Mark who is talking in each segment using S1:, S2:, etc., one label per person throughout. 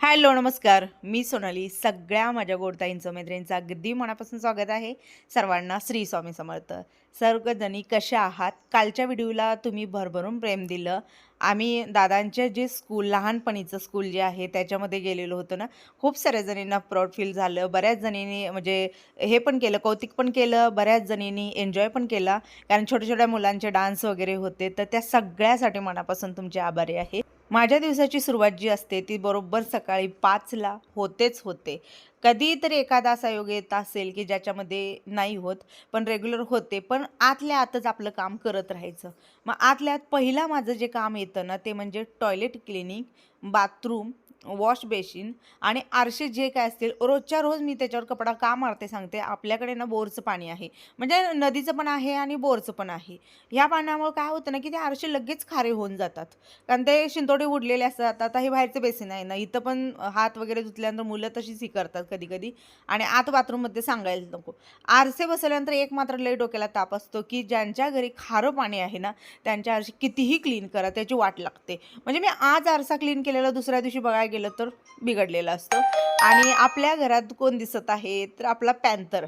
S1: Hello नमस्कार. मी सोनाली सगळ्या माझ्या गोडताईंचं मैत्रिणींचं अगदी मनापासून स्वागत आहे. सर्वांना श्री स्वामी समर्थ. सर्वजणी कशा आहात? कालच्या व्हिडिओला तुम्ही भरभरून प्रेम दिलं. आम्ही दादांचे जे स्कूल लहानपणीचं स्कूल जे आहे त्याच्यामध्ये गेलेलो होतो ना खूप साऱ्या जणींना प्राऊड फील झालं. बऱ्याच जणींनी म्हणजे हे पण केलं कौतिक पण केलं बऱ्याच जणींनी एन्जॉय पण केला. कारण छोट्या छोट्या मुलांचे डान्स वगैरे होते तर त्या सगळ्यासाठी मनापासून तुमचे आभारी आहे. माझ्या दिवसाची सुरुवात जी असते ती बरोबर सकाळी पाचला होतेच होते. कधीतरी एखादा असा योग येत असेल की ज्याच्यामध्ये नाही होत पण रेग्युलर होते पण आतल्या आतच आपलं काम करत राहायचं. मग आतल्या आत पहिला माझं जे काम येतं ना ते म्हणजे toilet cleaning bathroom wash basin आणि आरशे जे काय असतील रोजच्या रोज मी त्याच्यावर कपडा का मारते सांगते आपल्याकडे ना बोरचं पाणी आहे. म्हणजे नदीचं पण आहे आणि बोरचं पण आहे. ह्या पाण्यामुळे काय होतं ना की ते आरशे लगेच खारे होऊन जातात. कारण ते शिंतोडे उडलेले असतात आता हे बाहेरचं बेसिन आहे ना इथं पण हात वगैरे धुतल्यानंतर मुलं तशीच ही करतात कधी कधी आणि आत बाथरूममध्ये सांगायला नको. आरसे बसल्यानंतर एक मात्र लई डोक्याला ताप असतो की ज्यांच्या घरी खारं पाणी आहे ना त्यांच्या आरसे कितीही क्लीन करा त्याची वाट लागते. म्हणजे मी आज आरसा क्लीन केलेला दुसऱ्या दिवशी बघायला गेलं तर बिघडलेला असतो. आणि आपल्या घरात कोण दिसत आहे? तर आपला पॅन्थर.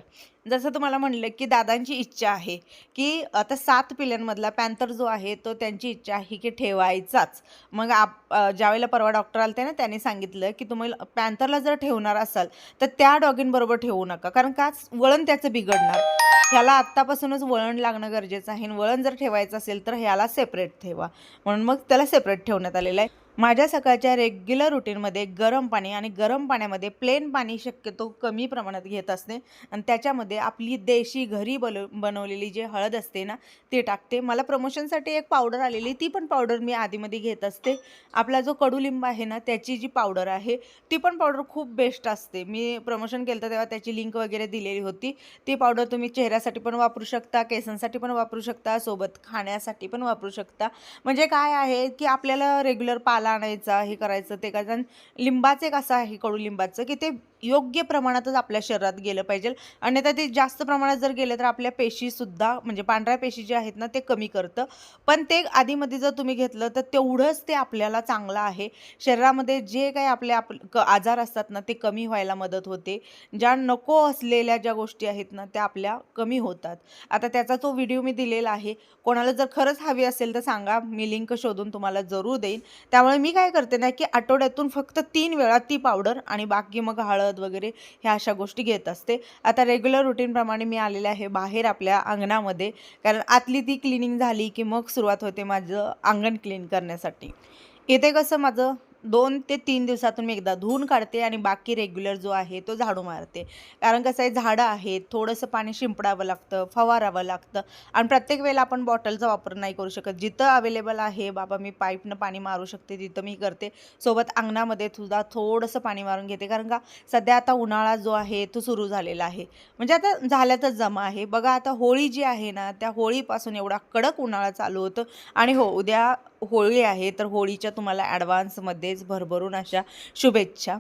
S1: जसं तुम्हाला म्हणलं की दादांची इच्छा आहे की आता सात पिल्यांमधला पॅन्थर जो आहे तो त्यांची इच्छा आहे की ठेवायचाच. मग आप ज्यावेळेला परवा डॉक्टर आले ना त्याने सांगितलं की तुम्ही पॅन्थरला जर ठेवणार असाल तर त्या डॉगींबरोबर ठेवू नका. कारण का? वळण त्याचं बिघडणार. ह्याला आत्तापासूनच वळण लागणं गरजेचं आहे. आणि वळण जर ठेवायचं असेल तर ह्याला सेपरेट ठेवा. म्हणून मग त्याला सेपरेट ठेवण्यात आलेलं आहे. माझ्या सकाळच्या रेग्युलर रुटीनमध्ये गरम पाणी आणि गरम पाण्यामध्ये प्लेन पाणी शक्यतो कमी प्रमाणात घेत असते. आणि त्याच्यामध्ये आपली देशी घरी बल बनवलेली जी हळद असते ना ती टाकते. मला प्रमोशनसाठी एक पावडर आलेली ती पण पावडर मी आधीमध्ये घेत असते. आपला जो कडुलिंब आहे ना त्याची जी पावडर आहे ती पण पावडर खूप बेस्ट असते. मी प्रमोशन केलं तेव्हा त्याची लिंक वगैरे दिलेली होती. ती पावडर तुम्ही चेहऱ्यासाठी पण वापरू शकता केसांसाठी पण वापरू शकता सोबत खाण्यासाठी पण वापरू शकता. म्हणजे काय आहे की आपल्याला रेग्युलर पाला आणायचा हे करायचं ते करायचं. आणि लिंबाचं एक असं आहे कडुलिंबाचं की ते योग्य प्रमाणातच आपल्या शरीरात गेलं पाहिजे. आणि ते जास्त प्रमाणात जर गेलं तर आपल्या पेशीसुद्धा म्हणजे पांढऱ्या पेशी जे आहेत ना ते कमी करतं. पण ते आधीमध्ये जर तुम्ही घेतलं तर तेवढंच ते आपल्याला चांगलं आहे. शरीरामध्ये जे काही आपले आप क- आजार असतात ना ते कमी व्हायला मदत होते. ज्या नको असलेल्या ज्या गोष्टी आहेत ना त्या आपल्या कमी होतात. आता त्याचा तो व्हिडिओ मी दिलेला आहे. कोणाला जर खरंच हवी असेल तर सांगा. मी लिंक शोधून तुम्हाला जरूर देईन. त्यामुळे मी काय करते ना की आठवड्यातून फक्त तीन वेळा ती पावडर आणि बाकी मग हळद वगैरे ह्या अशा गोष्टी घेत असते. आता रेग्युलर रुटीनप्रमाणे मी आलेले आहे बाहेर आपल्या अंगणामध्ये. कारण आतली ती क्लिनिंग झाली की मग सुरुवात होते माझं अंगण क्लीन करण्यासाठी. इथे कसं माझं? दोन ते तीन दिवसातून मी एकदा धुवून काढते आणि बाकी रेग्युलर जो आहे तो झाडू मारते. कारण कसं आहे झाडं आहेत थोडंसं पाणी शिंपडावं लागतं फवारावं लागतं. आणि प्रत्येक वेळेला आपण बॉटलचा वापर नाही करू शकत. जिथं अवेलेबल आहे बाबा मी पाईपनं पाणी मारू शकते तिथं मी करते. सोबत अंगणामध्ये सुद्धा थोडंसं पाणी मारून घेते. कारण का सध्या आता उन्हाळा जो आहे तो सुरू झालेला आहे. म्हणजे आता झाल्यातच जमा आहे. बघा आता होळी जी आहे ना त्या होळीपासून एवढा कडक उन्हाळा चालू होतं. आणि हो उद्या होळी आहे तर होळीच्या तुम्हाला ॲडव्हान्समध्ये ॲडव्हान्समध्येच भरभरून अशा शुभेच्छा.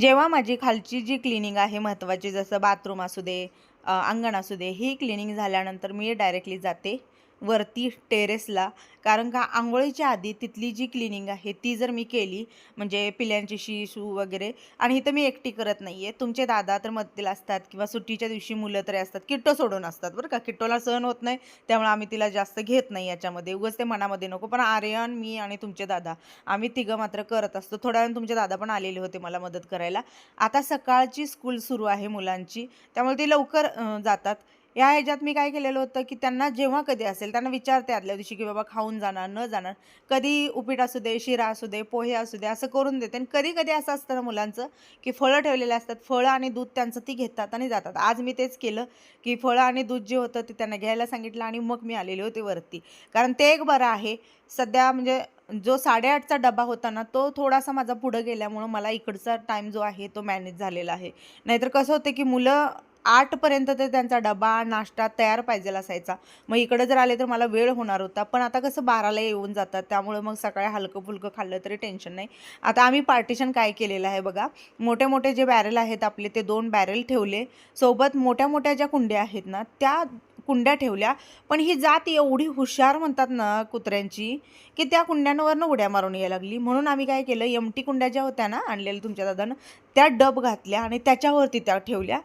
S1: जेव्हा माझी खालची जी क्लिनिंग आहे महत्त्वाची जसं बाथरूम असू दे अंगण असू दे ही क्लिनिंग झाल्यानंतर मी डायरेक्टली जाते. वरती टेरेसला कारण का आंघोळीच्या आधी तिथली जी क्लिनिंग आहे ती जर मी केली म्हणजे पिल्यांची शी शू वगैरे आणि इथं मी एकटी करत नाही आहे तुमचे दादा तर मदतीला असतात किंवा सुट्टीच्या दिवशी मुलं तरी असतात. किट्टो सोडून असतात बरं का. किट्टोला सहन होत नाही त्यामुळे आम्ही तिला जास्त घेत नाही याच्यामध्ये. उगाच ते मनामध्ये नको. पण आर्यन मी आणि तुमचे दादा आम्ही तिघं मात्र करत असतो. थोड्या वेळ तुमचे दादा पण आलेले होते मला मदत करायला. आता सकाळची स्कूल सुरू आहे मुलांची. त्यामुळे ते लवकर जातात. या ह्याच्यात मी काय केलेलं होतं की त्यांना जेव्हा कधी असेल त्यांना विचारते आदल्या दिवशी की बाबा खाऊन जाणार न जाणार. कधी उपीट असू दे शिरा असू दे पोहे असू दे असं करून देते. आणि कधी कधी असं असतं ना मुलांचं की फळं ठेवलेले असतात. फळं आणि दूध त्यांचं ती घेतात आणि जातात. आज मी तेच केलं की फळं आणि दूध जे होतं ते त्यांना घ्यायला सांगितलं आणि मग मी आलेले होते वरती. कारण ते एक बरं आहे. सध्या म्हणजे जो साडेआठचा डबा होता ना तो थोडासा माझा पुढं गेल्यामुळं मला इकडचा टाईम जो आहे तो मॅनेज झालेला आहे. नाहीतर कसं होतं की मुलं आठपर्यंत ते त्यांचा डबा नाश्ता तयार पाहिजे असायचा. मग इकडं जर आले तर मला वेळ होणार होता. पण आता कसं बाराला येऊन जातात. त्यामुळं मग सकाळी हलकं फुलकं खाल्लं तरी टेन्शन नाही. आता आम्ही पार्टिशन काय केलेलं आहे बघा. मोठे मोठे जे बॅरेल आहेत आपले ते दोन बॅरेल ठेवले. सोबत मोठ्या मोठ्या ज्या कुंड्या आहेत ना त्या कुंड्या ठेवल्या. पण ही जात एवढी हुशार म्हणतात ना कुत्र्यांची की त्या कुंड्यांवरनं उड्या मारून यायला लागली. म्हणून आम्ही काय केलं एमटी कुंड्या ज्या होत्या ना आणलेल्या तुमच्या दादानं त्या डब घातल्या आणि त्याच्यावरती त्या ठेवल्या.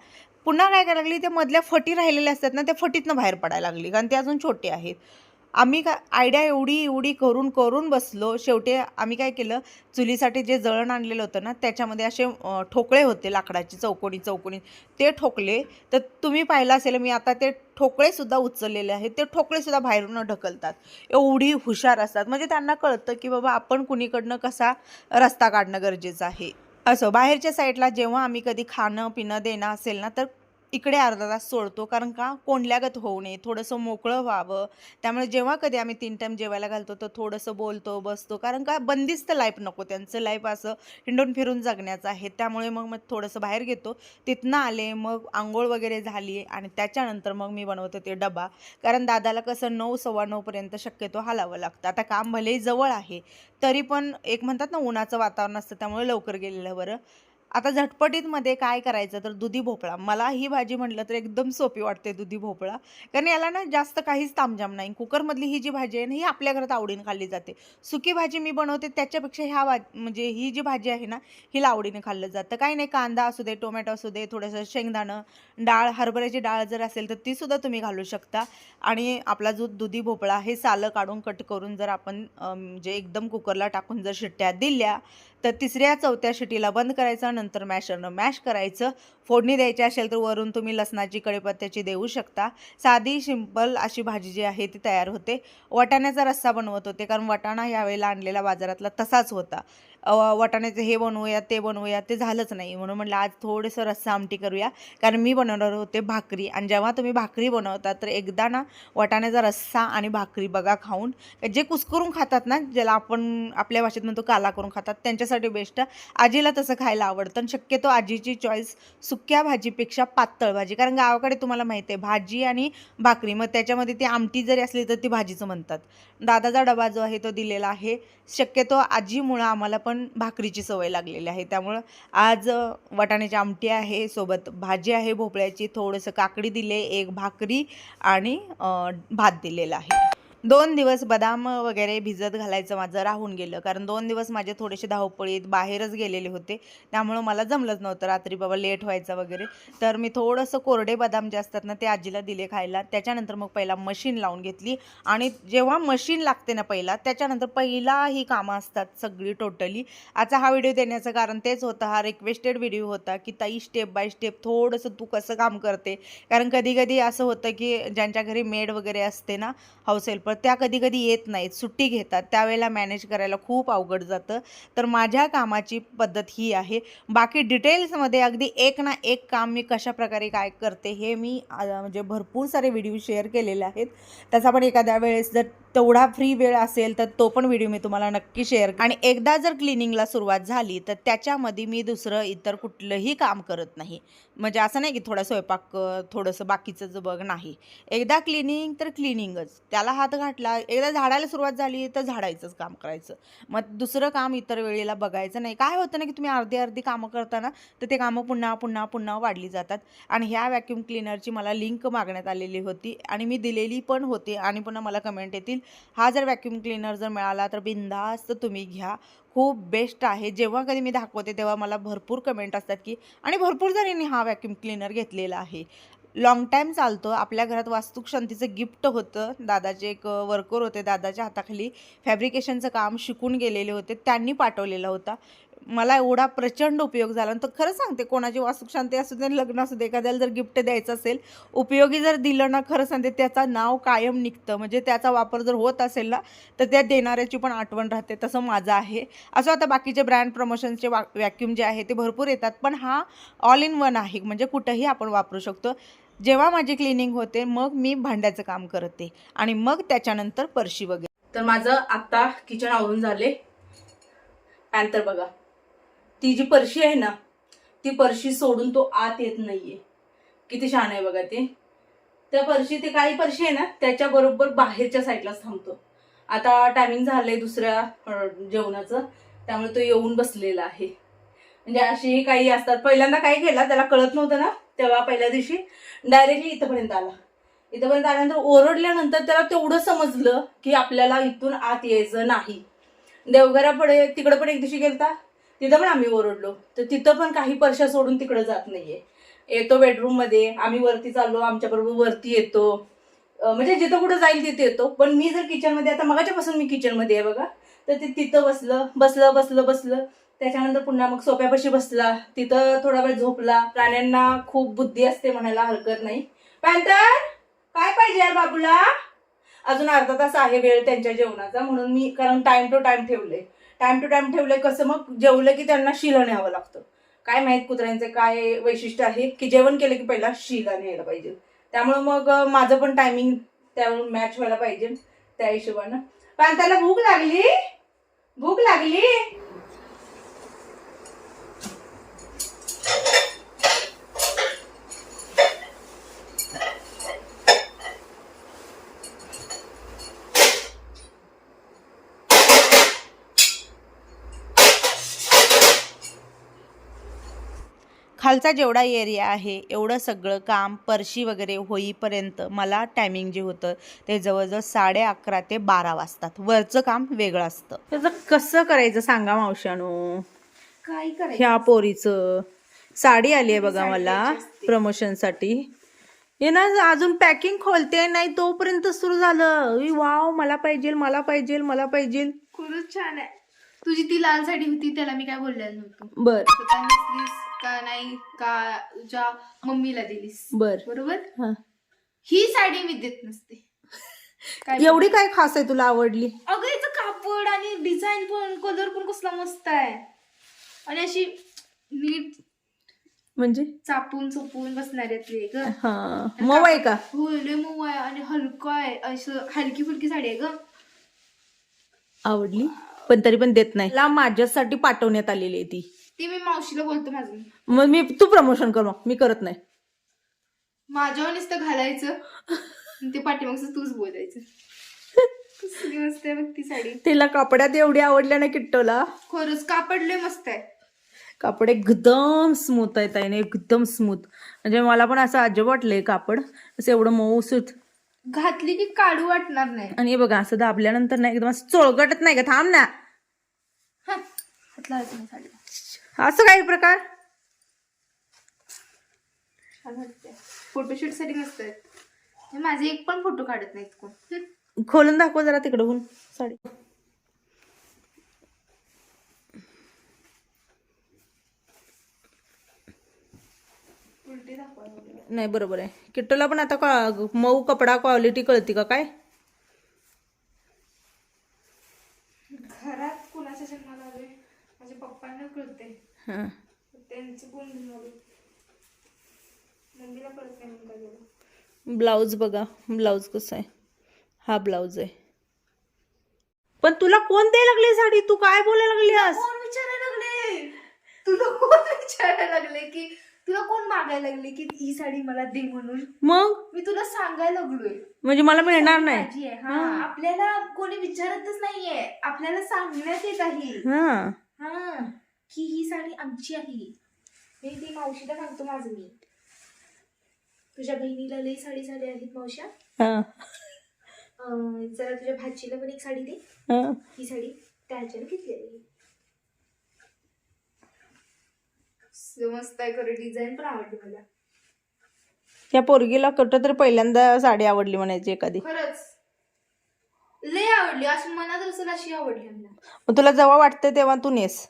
S1: पुन्हा काय करायला लागली? ते मधल्या फटी राहिलेल्या असतात ना त्या फटीतनं बाहेर पडायला लागली. कारण ते अजून छोटे आहेत. आम्ही काय आयडिया एवढी एवढी करून करून बसलो. शेवटी आम्ही काय केलं? चुलीसाठी जे जळण आणलेलं होतं ना त्याच्यामध्ये असे ठोकळे होते लाकडाची चौकोनी चौकोनी. ते ठोकले. तर तुम्ही पाहिलं असेल मी आता ते ठोकळेसुद्धा उचललेले आहेत. ते ठोकळेसुद्धा बाहेरून ढकलतात. एवढी हुशार असतात. म्हणजे त्यांना कळतं की बाबा आपण कुणीकडनं कसा रस्ता काढणं गरजेचं आहे. असं बाहेरच्या साईडला जेव्हा आम्ही कधी खाणं पिणं देणं असेल ना तर इकडे अर्धा तास सोडतो कारण का? कोंडल्यागत होऊ नये. थोडंसं मोकळं व्हावं. त्यामुळे जेव्हा कधी आम्ही तीन टाईम जेवायला घालतो तर थोडंसं बोलतो बसतो. कारण का? बंदिस्त लाईफ नको त्यांचं. लाईफ असं हिंडून फिरून जगण्याचं आहे. त्यामुळे मग मग थोडंसं बाहेर घेतो. तिथनं आले मग आंघोळ वगैरे झाली आणि त्याच्यानंतर मग मी बनवते ते डबा. कारण दादाला कसं नऊ सव्वा नऊपर्यंत शक्यतो हलावं लागतं. आता काम भलेही जवळ आहे तरी पण एक म्हणतात ना उन्हाचं वातावरण असतं त्यामुळे लवकर गेलेलं बरं. आता झटपटीतमध्ये काय करायचं तर दुधी भोपळा. मला ही भाजी म्हटलं तर एकदम सोपी वाटते दुधी भोपळा. कारण याला ना जास्त काहीच तामजाम नाही. कुकरमधली ही जी भाजी आहे ना ही आपल्या घरात आवडीने खाल्ली जाते. सुकी भाजी मी बनवते त्याच्यापेक्षा ह्या भाज म्हणजे ही जी भाजी आहे ना हिला आवडीने खाल्लं जातं. काही नाही कांदा असू दे टोमॅटो असू दे थोडंसं शेंगदाणं डाळ हरभऱ्याची डाळ जर असेल तर तीसुद्धा तुम्ही घालू शकता. आणि आपला जो दुधी भोपळा हे सालं काढून कट करून जर आपण म्हणजे एकदम कुकरला टाकून जर शिट्ट्या दिल्या तर तिसऱ्या चौथ्या शिटीला बंद करायचं नंतर मॅशरनं मॅश करायचं. फोडणी द्यायची असेल तर वरून तुम्ही लसणाची कढीपत्त्याची देऊ शकता. साधी सिंपल अशी भाजी जी आहे ती तयार होते. वाटाण्याचा रस्सा बनवत होते कारण वाटाणा यावेळेला आणलेला बाजारातला तसाच होता. वाटाण्याचं हे बनवूया ते बनवूया ते झालंच नाही म्हणून म्हटलं आज थोडंसं रस्सा आमटी करूया. कारण मी बनवणार होते भाकरी आणि जेव्हा तुम्ही भाकरी बनवता तर एकदा ना वाटाण्याचा रस्सा आणि भाकरी बघा खाऊन. जे कुस्करून खातात ना ज्याला आपण आपल्या भाषेत म्हणतो काला करून खातात त्यांच्यासाठी बेस्ट आजीला तसं खायला आवडतं आणि शक्यतो आजीची चॉईस सुक्या भाजीपेक्षा पातळ भाजी. कारण गावाकडे तुम्हाला माहिती आहे भाजी आणि भाकरी मग त्याच्यामध्ये ती आमटी जरी असली तर ती भाजीचं म्हणतात. दादाचा डबा जो आहे तो दिलेला आहे. शक्यतो आजीमुळं आम्हाला पण भाकरीची सवय लागलेली आहे. त्यामुळं आज वाटाण्याची आमटी आहे सोबत भाजी आहे भोपळ्याची. थोडंसं काकडी दिले एक भाकरी आणि भात दिलेला आहे. दोन दिवस बदाम वगैरे भिजत घालायचं माझं राहून गेलं. कारण दोन दिवस माझे थोडेसे धावपळीत बाहेरच गेलेले होते. त्यामुळं मला जमलंच नव्हतं. रात्री बाबा लेट व्हायचं वगैरे. तर मी थोडंसं कोरडे बदाम जे असतात ना ते आजीला दिले खायला. त्याच्यानंतर मग पहिला मशीन लावून घेतली. आणि जेव्हा मशीन लागते ना पहिला त्याच्यानंतर पहिला ही कामं असतात सगळी टोटली आजचा हा व्हिडिओ देण्याचं कारण तेच होतं. हा रिक्वेस्टेड व्हिडिओ होता की ताई स्टेप बाय स्टेप थोडंसं तू कसं काम करते? कारण कधी कधी असं होतं की ज्यांच्या घरी मेड वगैरे असते ना हाऊस पण त्या कधी कधी येत नाहीत. सुट्टी घेतात. त्यावेळेला मॅनेज करायला खूप अवघड जातं. तर माझ्या कामाची पद्धत ही आहे. बाकी डिटेल्समध्ये अगदी एक ना एक काम मी कशा प्रकारे काय करते हे मी म्हणजे भरपूर सारे व्हिडिओ शेअर केलेले आहेत. त्याचा पण एखाद्या वेळेस जर तेवढा फ्री वेळ असेल तर तो पण व्हिडिओ मी तुम्हाला नक्की शेअर आणि एकदा जर क्लिनिंगला सुरुवात झाली तर त्याच्यामध्ये मी दुसरं इतर कुठलंही काम करत नाही. म्हणजे असं नाही की थोडा स्वयंपाक थोडंसं बाकीचं बघ नाही. एकदा क्लिनिंग तर क्लिनिंगच त्याला हात घातला. एकदा झाडायला सुरुवात झाली तर झाडायचंच काम करायचं. मग दुसरं काम इतर वेळेला बघायचं नाही. काय होतं ना की तुम्ही अर्धी अर्धी कामं करताना तर ते कामं पुन्हा पुन्हा पुन्हा वाढली जातात. आणि ह्या व्हॅक्यूम क्लिनरची मला लिंक मागण्यात आलेली होती. आणि मी दिलेली पण होती आणि पुन्हा मला कमेंट येतील. हा जर व्हॅक्यूम क्लिनर जर मिळाला तर बिंदास्त तुम्ही घ्या. खूप बेस्ट आहे. जेव्हा कधी मी दाखवते तेव्हा मला भरपूर कमेंट असतात की आणि भरपूर जणांनी हा व्हॅक्यूम क्लिनर घेतलेला आहे. लॉंग टाईम चालतो. आपल्या घरात वास्तुकशांतीचं गिफ्ट होतं. दादाचे एक वर्कर होते दादाच्या हाताखाली. फॅब्रिकेशनचं काम शिकून गेलेले होते. त्यांनी पाठवलेला होता. मला एवढा प्रचंड उपयोग झाला. तर खरं सांगते कोणाची वास्तुशांती असू दे लग्न असू दे एखाद्याला जर गिफ्ट द्यायचं असेल उपयोगी जर दिलं ना खरं सांगते त्याचं नाव कायम निघतं. म्हणजे त्याचा वापर जर होत असेल ना तर त्या देणाऱ्याची पण आठवण राहते. तसं माझं आहे. असं आता बाकीचे ब्रँड प्रमोशनचे वा वॅक्यूम जे आहे ते भरपूर येतात. पण हा ऑल इन वन आहे. म्हणजे कुठंही आपण वापरू शकतो. जेव्हा माझी क्लिनिंग होते मग मी भांड्याचं काम करते आणि मग त्याच्यानंतर परशी वगैरे. तर माझं आत्ता किचन आवरून झाले. पॅन्थर बघा ती जी परशी आहे ना ती परशी सोडून तो आत येत नाहीये. किती छान आहे बघा ते. त्या परशी ते काही परशी आहे ना त्याच्या बरोबर बाहेरच्या साईडलाच थांबतो. आता टायमिंग झालंय दुसऱ्या जेवणाचं. त्यामुळे तो येऊन बसलेला आहे. म्हणजे अशी काही असतात. पहिल्यांदा काय केला त्याला कळत नव्हतं ना तेव्हा पहिल्या दिवशी. डायरेक्टली इथंपर्यंत आला. इथंपर्यंत आल्यानंतर ओरडल्यानंतर त्याला तेवढं समजलं की आपल्याला इथून आत यायचं नाही. देवघरापुढे तिकडं पण एक दिवशी गेलता. तिथं पण आम्ही ओरडलो. तर तिथं पण काही परशा सोडून तिकडं जात नाहीये. येतो बेडरूममध्ये आम्ही वरती चाललो आमच्याबरोबर वरती येतो. म्हणजे जिथं कुठं जाईल तिथे येतो. पण मी जर किचनमध्ये आता मगाच्यापासून मी किचनमध्ये आहे बघा. तर ते तिथं बसलं बसलं बसलं बसलं. त्याच्यानंतर पुन्हा मग सोप्यापाशी बसला. तिथं थोडा वेळ झोपला. प्राण्यांना खूप बुद्धी असते म्हणायला हरकत नाही. पॅन्थर काय पाहिजे यार बाबूला? अजून अर्धा तास आहे वेळ त्यांच्या जेवणाचा म्हणून मी कारण टाइम टू टाइम ठेवले टाइम टू टाइम ठेवले कसं मग जेवलं की त्यांना शिलं न्यावं लागतं. काय माहीत कुत्र्यांचे काय वैशिष्ट्य आहे की जेवण केलं की पहिला शिला न्यायला पाहिजे. त्यामुळं मग माझं पण टायमिंग त्यावर मॅच व्हायला पाहिजे त्या हिशोबानं. पण त्याला भूक लागली? भूक लागली? खालचा जेवढा एरिया आहे एवढं सगळं काम परशी वगैरे होईपर्यंत मला टायमिंग जे होतं ते जवळजवळ साडे अकरा ते बारा वाजतात. वरचं काम वेगळं असतं. त्याचं कसं करायचं सांगा मावशानो
S2: काय करायचं?
S1: ह्या पोरीचं. साडी आली आहे बघा मला. प्रमोशनसाठी हे ना अजून पॅकिंग खोलते नाही तोपर्यंत सुरू झालं. वाव मला पाहिजे मला पाहिजे मला पाहिजे
S2: खूपच छान आहे. तुझी ती लाल साडी होती त्याला मी काय बोललेलं नव्हतं.
S1: बर.
S2: का नाही का तुझ्या मम्मीला दिलीस?
S1: बर.
S2: बरोबर?
S1: हा.
S2: ही साडी मी देत नसते. काय
S1: एवढी काय खास आहे तुला आवडली?
S2: अगं याचं कापड आणि डिझाईन पण कलर पण कसला मस्त आहे. आणि अशी नीट
S1: म्हणजे?
S2: चापून चोपून बसणाऱ्यातली आहे ग.
S1: हा. मऊ आहे का?
S2: हो लय मऊ आहे आणि हलका आहे. असं हलकी फुलकी साडी आहे ग.
S1: आवडली? पण तरी पण देत नाही. ला माझ्यासाठी पाठवण्यात आलेली आहे ती.
S2: ती मी मावशीला बोलतो माझं.
S1: मग मी तू प्रमोशन कर मग. मी करत नाही.
S2: माझ्यावर नुसतं घालायचं. आणि ते पाठीमागचं तूच बोलायचं. कसली मस्त आहे बघ ती साडी.
S1: तिला कपड्यात एवढी आवडल्या ना किट्टोला.
S2: खरंच कापड लय मस्त आहे.
S1: कापड एकदम स्मूथ आहे ताईने एकदम स्मूथ म्हणजे मला पण असं अजब वाटलंय कापड. असं एवढं मऊसूत.
S2: घातली की काढू वाटणार नाही.
S1: आणि हे बघा असं दाबल्यानंतर ना एकदम असं चोळगटत नाही का? थांब ना.
S2: हा, हात लावायचं नाही साडीला.
S1: असं काही प्रकार?
S2: फोटोशूटसाठी मस्त आहेत. हे माझे एक पण फोटो काढत नाहीत कोण.
S1: खोलून दाखव जरा तिकडं साडी. नाही बरोबर आहे. किट्टोला पण आता का- मऊ कपडा क्वालिटी कळती का काय?
S2: घरात कुणाच्या जन्माला माझ्या पप्पांना कळते.
S1: हां.
S2: त्यांचं कोण जन्मालं मम्मीला कळत नाही म्हणून काय झालं
S1: ब्लाऊज बघा ब्लाऊज कसं आहे. हा ब्लाऊज आहे. पण तुला कोण द्यायला लागली साडी? तू काय बोलायला लागली आज?
S2: कोण विचारायला लागले? तुला कोण विचारायला लागले की तुला कोण मागायला लागले की ही साडी मला दे म्हणून?
S1: मग?
S2: मी तुला सांगायला लागलोय.
S1: म्हणजे मला मिळणार नाही.
S2: हा आपल्याला कोणी विचारतच नाहीये. आपल्याला सांगण्यात येत आहे.
S1: हा
S2: की ही साडी आमची आहे. मी ती मावशीला सांगतो माझं मी. तुझ्या बहिणीला लई साडी झाली आहेत मावश्या.
S1: हा.
S2: अं, जरा तुझ्या भाचीला पण एक साडी दे.
S1: हा.
S2: ही साडी त्याच्याने घेतलेली मस्त आहे खरं डिझाईन पण आवडली मला.
S1: या पोरगीला कुठं तरी पहिल्यांदा साडी आवडली म्हणायची एखादी.
S2: खरंच. लय आवडली. अशी मनात असेल अशी आवडली मला
S1: मग तुला जेव्हा वाटतंय तेव्हा तू नेस.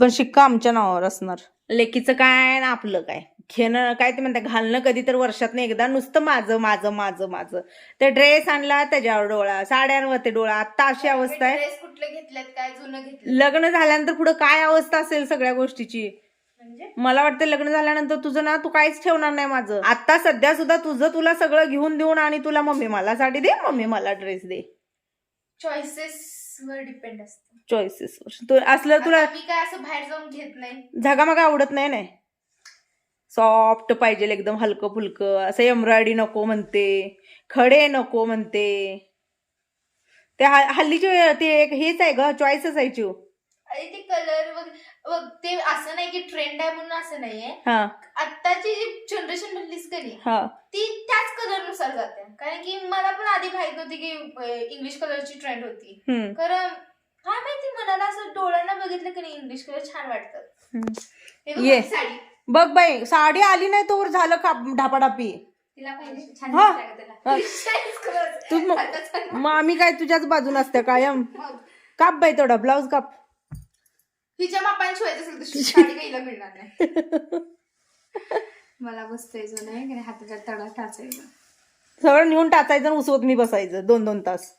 S1: पण शिक्का आमच्या नावावर असणार. लेकीचं काय ना आपलं काय? घेणं काय ते म्हणतात घालणं कधी तर वर्षात एकदा नुसतं माझं माझं माझं माझं. ते ड्रेस आणला त्याच्यावर डोळा साड्यांवर ते डोळा. आता अशी अवस्था आहे.
S2: ड्रेस कुठले घेतलेत? काय जुनं घेतलं
S1: लग्न झाल्यानंतर पुढे काय अवस्था असेल सगळ्या गोष्टीची?
S2: म्हणजे?
S1: मला वाटतं लग्न झाल्यानंतर तुझं ना तू काहीच ठेवणार नाही माझं. आता सध्या सुद्धा तुझं तुला सगळं घेऊन देऊन आणि तुला मम्मी मला साडी दे मम्मी मला ड्रेस दे.
S2: चॉईसेस वर डिपेंड असतं.
S1: चॉईसेस तू असलं तुला
S2: मी काय असं बाहेर जाऊन घेत नाही.
S1: झगामगा आवडत नाही नाही. सॉफ्ट पाहिजे एकदम हलकं फुलकं असं एम्ब्रॉयडरी नको म्हणते. खडे नको म्हणते. ते ह- हल्लीची ते एक हेच आहे ग चॉईसच आहे चिव.
S2: अरे ते कलर बघ ते असं नाही की ट्रेंड आहे म्हणून असं नाहीये.
S1: हा.
S2: आत्ताची जी जनरेशन म्हणलीस का नाही
S1: हा.
S2: ती त्याच कलरनुसार जाते. कारण की मला पण आधी माहीत नव्हती की इंग्लिश कलरची ट्रेंड होती.
S1: हम्म,
S2: कारण काय माहिती मनाला असं डोळ्यांना बघितलं की नाही इंग्लिश कलर छान वाटतात
S1: हम्म.
S2: हे बघ
S1: ये.
S2: माझी साडी.
S1: बघ बाई साडी आली नाही तोवर झालं का ढापाढापी.
S2: तिला पाहिजे छान
S1: हा.
S2: का?
S1: हा. तू म-
S2: आता छान
S1: मग आम्ही काय तुझ्याच बाजून असते कायम?
S2: मग.
S1: काप बाई तेवढा ब्लाऊज काप.
S2: हिच्या मापाने शिवायचं असेल तर साडी काही मिळणार नाही. मला बसतोय जो नाही हाताच्या तडा टाचायचा.
S1: सगळं नेऊन टाचायचं आणि उसवत मी बसायचं दोन दोन तास.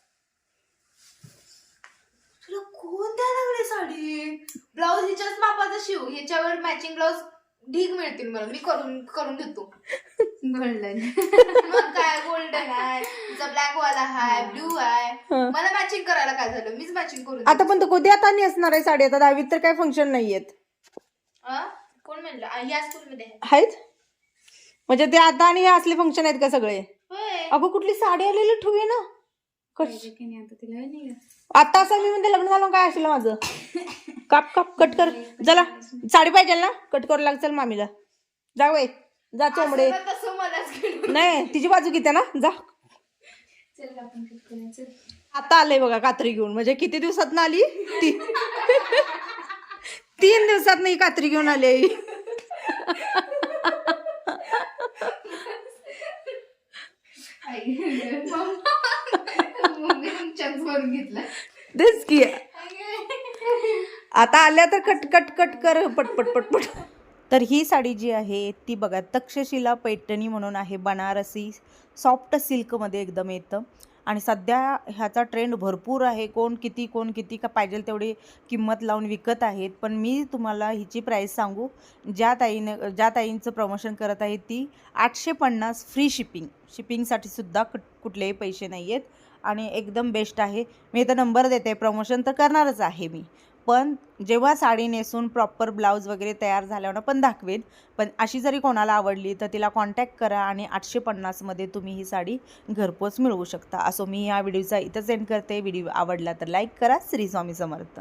S2: तुला कोण द्यायला लागले साडी? ब्लाऊज हिच्याच मापाचा शिव ह्याच्यावर मॅचिंग ब्लाऊज ढीग मिळतील मला मी करून करून देतो. गोल्डन मग काय गोल्डन आहे तिचा ब्लॅक वाला हाय. ब्ल्यू आहे. मला मॅचिंग करायला काय झालं? मीच मॅचिंग करून
S1: आता पण तो कधी आता नेसणार आहे साडी? आता दहावीत तर काय फंक्शन नाहीयेत.
S2: अं? कोण म्हणलं? आ, या स्कूलमध्ये आहे.
S1: आहेत? म्हणजे ते आता आणि हे असले फंक्शन आहेत का सगळे?
S2: होय.
S1: अगं कुठली साडी आलेली ठेवूया ना? कश
S2: आता तिला नाही
S1: आता असं मी म्हणते लग्न झालं काय असेल माझं? काप काप कट कर. चला साडी पाहिजे ना? कट करू लाग चल मामीला. जा वय जा चोंबडे.
S2: असं घेऊन
S1: नाही तिची बाजू किती ना जा. आता आलंय बघा कात्री घेऊन म्हणजे किती दिवसात ना आली? ती. तीन दिवसात नाही कात्री घेऊन आली आई.
S2: घेतला
S1: तेच की. आता आल्या तर कट कट कट कर पटपट पटपट तर ही साडी जी आहे ती बघा तक्षशिला पैठणी म्हणून आहे बनारसी सॉफ्ट सिल्कमध्ये एकदम येतं. आणि सध्या ह्याचा ट्रेंड भरपूर आहे. कोण किती कोण किती का पाहिजे तेवढी किंमत लावून विकत आहेत. पण मी तुम्हाला हिची प्राईस सांगू. ज्या ताईनं ज्या ताईंचं प्रमोशन करत आहे ती आठशे पन्नास फ्री शिपिंग शिपिंगसाठी सुद्धा कुठ कुठलेही पैसे नाही आहेत आणि एकदम बेस्ट आहे. मी तर नंबर देते. प्रमोशन तर करणारच आहे मी. पण जेव्हा साडी नेसून प्रॉपर ब्लाऊज वगैरे तयार झाल्यावर पण दाखवेन. पण अशी जरी कोणाला आवडली तर तिला कॉन्टॅक्ट करा आणि आठशे पन्नासमध्ये तुम्ही ही साडी घरपोच मिळवू शकता. असो मी या व्हिडिओचा इथंच एंड करते. व्हिडिओ आवडला तर लाईक करा. श्री स्वामी समर्थ.